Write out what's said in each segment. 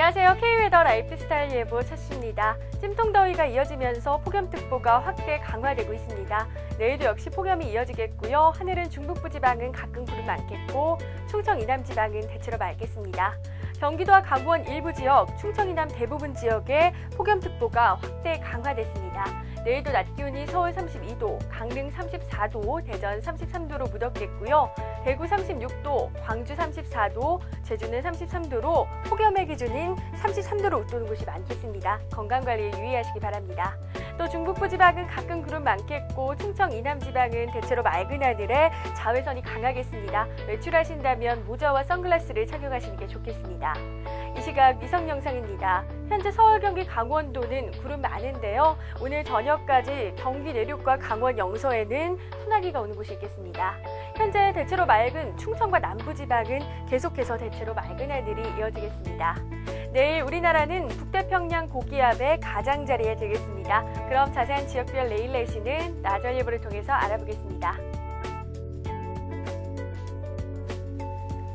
안녕하세요. K웨더 라이프스타일 예보 차수입니다. 찜통더위가 이어지면서 폭염특보가 확대 강화되고 있습니다. 내일도 역시 폭염이 이어지겠고요. 하늘은 중북부 지방은 가끔 구름 많겠고 충청 이남 지방은 대체로 맑겠습니다. 경기도와 강원 일부 지역, 충청 이남 대부분 지역에 폭염특보가 확대 강화됐습니다. 내일도 낮 기온이 서울 32도, 강릉 34도, 대전 33도로 무덥겠고요. 대구 36도, 광주 34도, 제주는 33도로 폭염의 기준인 33도로 웃도는 곳이 많겠습니다. 건강 관리에 유의하시기 바랍니다. 또 중북부 지방은 가끔 구름 많겠고 충청 이남 지방은 대체로 맑은 하늘에 자외선이 강하겠습니다. 외출하신다면 모자와 선글라스를 착용하시는 게 좋겠습니다. 이 시각 위성 영상입니다. 현재 서울, 경기, 강원도는 구름 많은데요. 오늘 저녁까지 경기 내륙과 강원 영서에는 소나기가 오는 곳이 있겠습니다. 현재 대체로 맑은 충청과 남부지방은 계속해서 대체로 맑은 하늘이 이어지겠습니다. 내일 우리나라는 북태평양 고기압의 가장자리에 들겠습니다. 그럼 자세한 지역별 레일 날씨는 나절 예보를 통해서 알아보겠습니다.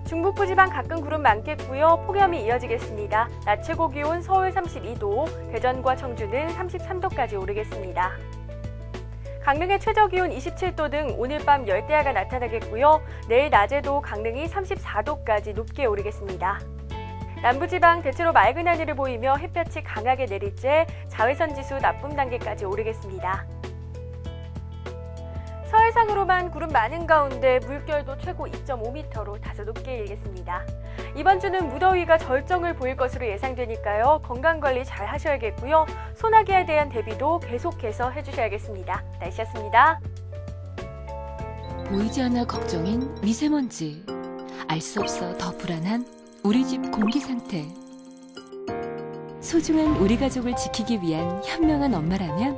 중북부 지방 가끔 구름 많겠고요. 폭염이 이어지겠습니다. 낮 최고 기온 서울 32도, 대전과 청주는 33도까지 오르겠습니다. 강릉의 최저 기온 27도 등 오늘 밤 열대야가 나타나겠고요. 내일 낮에도 강릉이 34도까지 높게 오르겠습니다. 남부지방 대체로 맑은 하늘을 보이며 햇볕이 강하게 내릴 째 자외선 지수 나쁨 단계까지 오르겠습니다. 서해상으로만 구름 많은 가운데 물결도 최고 2.5m로 다소 높게 일겠습니다. 이번 주는 무더위가 절정을 보일 것으로 예상되니까요. 건강 관리 잘 하셔야겠고요. 소나기에 대한 대비도 계속해서 해주셔야겠습니다. 날씨였습니다. 보이지 않아 걱정인 미세먼지. 알 수 없어 더 불안한 우리 집 공기 상태. 소중한 우리 가족을 지키기 위한 현명한 엄마라면